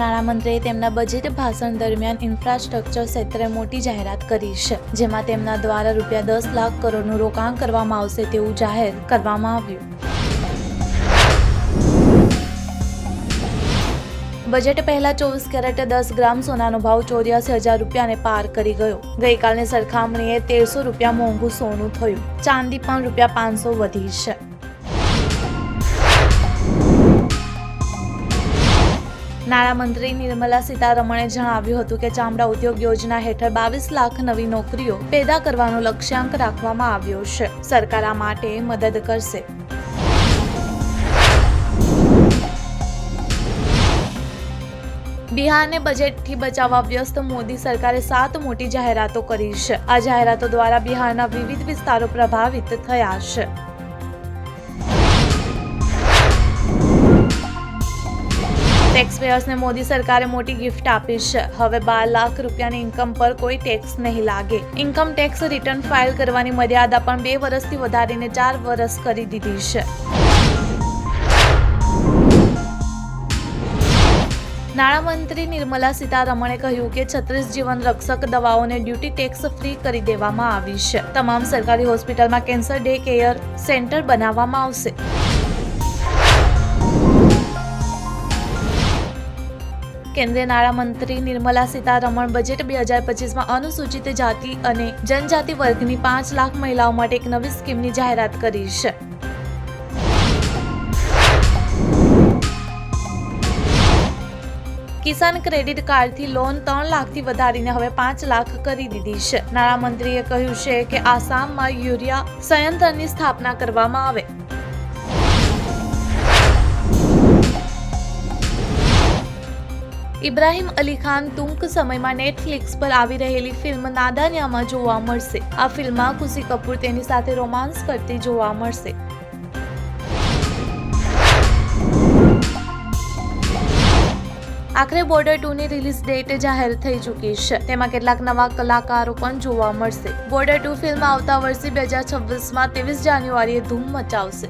નાણામંત્રીએ તેમના બજેટ ભાષણ દરમિયાન ઇન્ફ્રાસ્ટ્રક્ચર ક્ષેત્રે મોટી જાહેરાત કરી છે, જેમાં તેમના દ્વારા રૂપિયા દસ લાખ કરોડનું રોકાણ કરવામાં આવશે તેવું જાહેર કરવામાં આવ્યું. બજેટ પહેલા ચોવીસ કેરેટ દસ ગ્રામ સોનાનો ભાવ ચોર્યાસી હજાર રૂપિયાને પાર કરી ગયો. ગઈકાલની સરખામણીએ તેરસો રૂપિયા મોંઘું સોનું થયું. ચાંદી પણ રૂપિયા પાંચસો વધી છે. નાણામંત્રી નિર્મલા સીતારમણે જણાવ્યું હતું કે ચામડા ઉદ્યોગ યોજના હેઠળ બાવીસ લાખ નવી નોકરીઓ પેદા કરવાનો લક્ષ્યાંક રાખવામાં આવ્યો છે. સરકાર આ માટે મદદ કરશે. બિહારને બજેટથી બચાવવા વ્યસ્ત મોદી સરકારે સાત મોટી જાહેરાતો કરી છે. આ જાહેરાતો દ્વારા બિહારના વિવિધ વિસ્તારો પ્રભાવિત થયા છે. ટેક્સપેયર્સને મોદી સરકારે મોટી ગિફ્ટ આપી છે. હવે બાર લાખ રૂપિયાની ઇન્કમ પર કોઈ ટેક્સ નહીં લાગે. ઇન્કમ ટેક્સ રિટર્ન ફાઇલ કરવાની મર્યાદા પણ બે વર્ષથી વધારીને ચાર વર્ષ કરી દીધી છે. નાણામંત્રી નિર્મલા સીતારમણે કહ્યું કે છત્રીસ જીવન રક્ષક દવાઓને ડ્યુટી ટેક્સ ફ્રી કરી દેવામાં આવી છે. તમામ સરકારી હોસ્પિટલમાં કેન્સર ડે કેયર સેન્ટર બનાવવામાં આવશે. કેન્દ્રીય નાણામંત્રી નિર્મલા સીતારમણ બજેટ બે હજાર પચીસમાં અનુસૂચિત જાતિ અને જનજાતિ વર્ગની પાંચ લાખ મહિલાઓ માટે એક નવી સ્કીમની જાહેરાત કરી છે. કિસાન ક્રેડિટ કાર્ડથી લોન ત્રણ લાખથી વધારીને હવે પાંચ લાખ કરી દીધી છે. નાણામંત્રીએ કહ્યું છે કે આસામમાં યુરિયા સંયંત્રની સ્થાપના કરવામાં આવે. ઇબ્રાહિમ અલી ખાન ટૂંક સમયમાં નેટફ્લિક્સ પર આવી રહેલી ફિલ્મ નાદાન્યામાં જોવા મળશે. આ ફિલ્મમાં ખુશી કપૂર તેની સાથે રોમાન્સ કરતી જોવા મળશે. આખરે બોર્ડર ટુ ની રિલીઝ ડેટ જાહેર થઈ ચૂકી છે. તેમાં કેટલાક નવા કલાકારો પણ જોવા મળશે. બોર્ડર ટુ ફિલ્મ આવતા વર્ષે બે હજાર છવ્વીસમાં ત્રેવીસ જાન્યુઆરીએ ધૂમ મચાવશે.